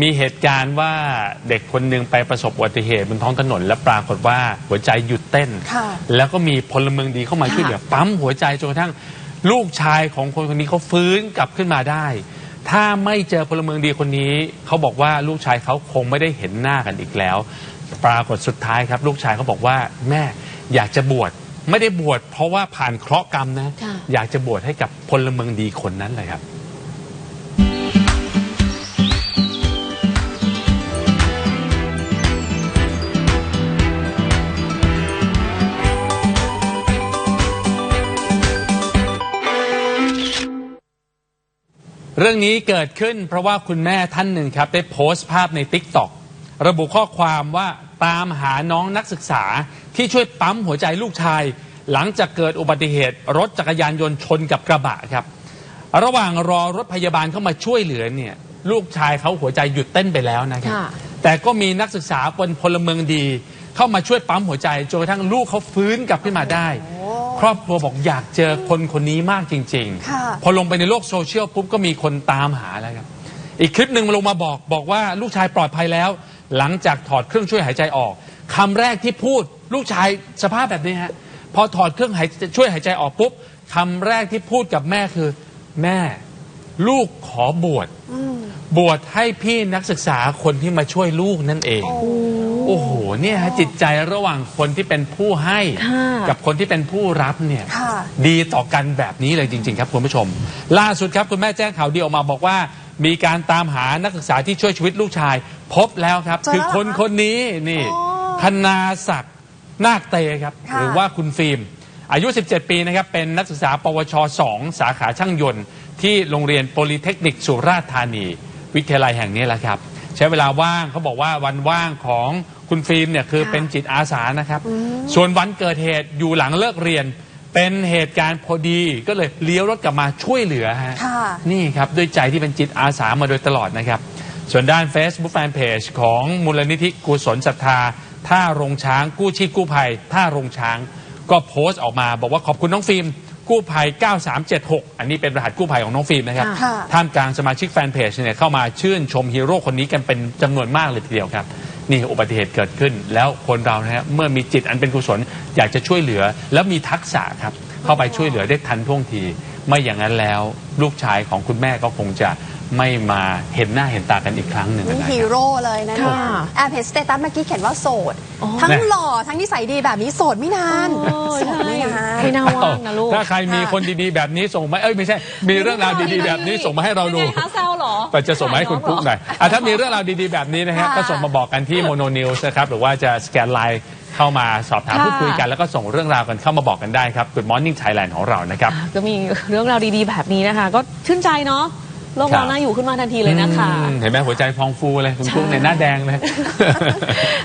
มีเหตุการณ์ว่าเด็กคนหนึ่งไปประสบอุบัติเหตุบนท้องถนน และปรากฏว่าหัวใจหยุดเต้น ค่ะแล้วก็มีพลเมืองดีเข้ามาช่วยเหลือปั๊มหัวใจจนกระทั่งลูกชายของคนคนนี้เขาฟื้นกลับขึ้นมาได้ ถ้าไม่เจอพลเมืองดีคนนี้ เขาบอกว่าลูกชายเขาคงไม่ได้เห็นหน้ากันอีกแล้ว ปรากฏสุดท้ายครับ ลูกชายเขาบอกว่าแม่อยากจะบวชไม่ได้บวชเพราะว่าผ่านเคราะห์กรรมนะ ค่ะ อยากจะบวชให้กับพลเมืองดีคนนั้นเลยครับ เรื่องนี้เกิดขึ้นเพราะว่าคุณแม่ท่านหนึ่งครับ ได้โพสต์ภาพใน t ิ k t o k ระบุข้อความว่าตามหาน้องนักศึกษาที่ช่วยปั๊มหัวใจลูกชาย หลังจากเกิดอุบัติเหตุ รถจักรยานยนต์ชนกับกระบะครับ ระหว่างรอรถพยาบาลเข้ามาช่วยเหลือเนี่ยลูกชายเขาหัวใจหยุดเต้นไปแล้วนะครับค่ะแต่ก็มีนักศึกษาเป็นพลเมืองดี เข้ามาช่วยปั๊มหัวใจจนกระทั่งลูกเขาฟื้นกลับขึ้นมาได้ ครอบครัวบอกอยากเจอคนคนนี้มากจริงค่ะๆพอลงไปในโลกโซเชียลปุ๊บก็มีคนตามหาแล้วครับ อีกคลิปหนึ่งมาลงมาบอกบอกว่าลูกชายปลอดภัยแล้ว หลังจากถอดเครื่องช่วยหายใจออกคำแรกที่พูดลูกชายสภาพแบบนี้ฮะพอถอดเครื่องหายช่วยหายใจออกปุ๊บคำแรกที่พูดกับแม่คือ แม่ ลูกขอบวชบวชให้พี่นักศึกษาคนที่มาช่วยลูกนั่นเอง โอ้โหเนี่ยฮะจิตใจระหว่างคนที่เป็นผู้ให้ ค่ะกับคนที่เป็นผู้รับเนี่ยค่ะ ดีต่อกันแบบนี้เลยจริง ๆ ครับคุณผู้ชม ล่าสุดครับคุณแม่แจ้งข่าวดีออกมาบอกว่า มีการตามหานักศึกษาที่ช่วยชีวิตลูกชาย พบแล้วครับ เจอคือแล้วคนเหรอคะคนนี้นี่อ๋อธนาศักดิ์นาคเตครับ ค่ะ หรือว่าคุณฟิล์มอายุ 17 ปีนะครับเป็นนักศึกษา ปวช 2 สาขาช่างยนต์ ที่โรงเรียนโพลิเทคนิคสุราษฎร์ธานี วิทยาลัยแห่งนี้แหละครับ ใช้เวลาว่างเขาบอกว่าวันว่างของ คุณฟิล์มเนี่ยคือค่ะเป็นจิตอาสานะครับ ส่วนวันเกิดเหตุอยู่หลังเลิกเรียน เป็นเหตุการณ์พอดีก็เลยเลี้ยวรถกลับมาช่วยเหลือฮะค่ะ นี่ครับด้วยใจที่เป็นจิตอาสามาโดยตลอดนะครับ ส่วนด้าน Facebook Fanpage ของมูลนิธิกุศลศรัทธา ท่าโรงช้างกู้ชีพกู้ภัย ท่าโรงช้าง ก็โพสต์ออกมา บอกว่าขอบคุณน้องฟิล์มกู้ภัย 9376 อันนี้เป็นรหัสกู้ภัยของน้องฟิล์มนะครับ ค่ะ ท่ามกลางสมาชิกแฟนเพจเนี่ยเข้ามาชื่นชมฮีโร่คนนี้กันเป็นจำนวนมากเลยทีเดียวครับ นี่อุบัติเหตุเกิดขึ้น แล้วคนเรานะฮะเมื่อมีจิตอันเป็นกุศลอยากจะช่วยเหลือ แล้วมีทักษะครับเข้าไปช่วยเหลือได้ทันท่วงทีไม่อย่างนั้นแล้ว ลูกชายของคุณแม่ก็คงจะไม่มาเห็นหน้าเห็นตากันอีกครั้งหนึ่งนี่นะคฮีรับ โร่เลยนะเนี่ยค่ะแอบเห็นสเตตัสเมื่อกี้เขียนว่าโสด อ๋อ ทั้งแน่หล่อทั้งนิสัยดีแบบนี้โสดไม่นานโอ้โสดใช่ไม่นาน ไม่น่าว่างนะลูกถ้าใครมีคนดีๆแบบนี้ส่งมาเอ้ยไม่ใช่ มีเรื่องราวดีๆแบบนี้ส่งมาให้เราดูยังไงคะแซวเหรอ ก็จะส่งมาให้คุณกุ๊กหน่อยอะถ้ามีเรื่องราวดีๆแบบนี้นะฮะค่ะก็ส่งมาบอกกันที่โมโนนิวส์นะครับหรือว่าจะสแกนไลน์เข้ามาสอบถามค่ะ พูดคุยกัน แล้วก็ส่งเรื่องราวกันเข้ามาบอกกันได้ครับ Good Morning Thailand ของเรานะครับ ก็มีเรื่องราวดีๆแบบนี้นะคะก็ชื่นใจเนาะโลกครัเราบน่าอยู่ขึ้นมาทันทีเลยนะคะ อืมเห็นไหมหัวใจพองฟูเลย คุณกุ๊กเนี่ยหน้าแดงเลย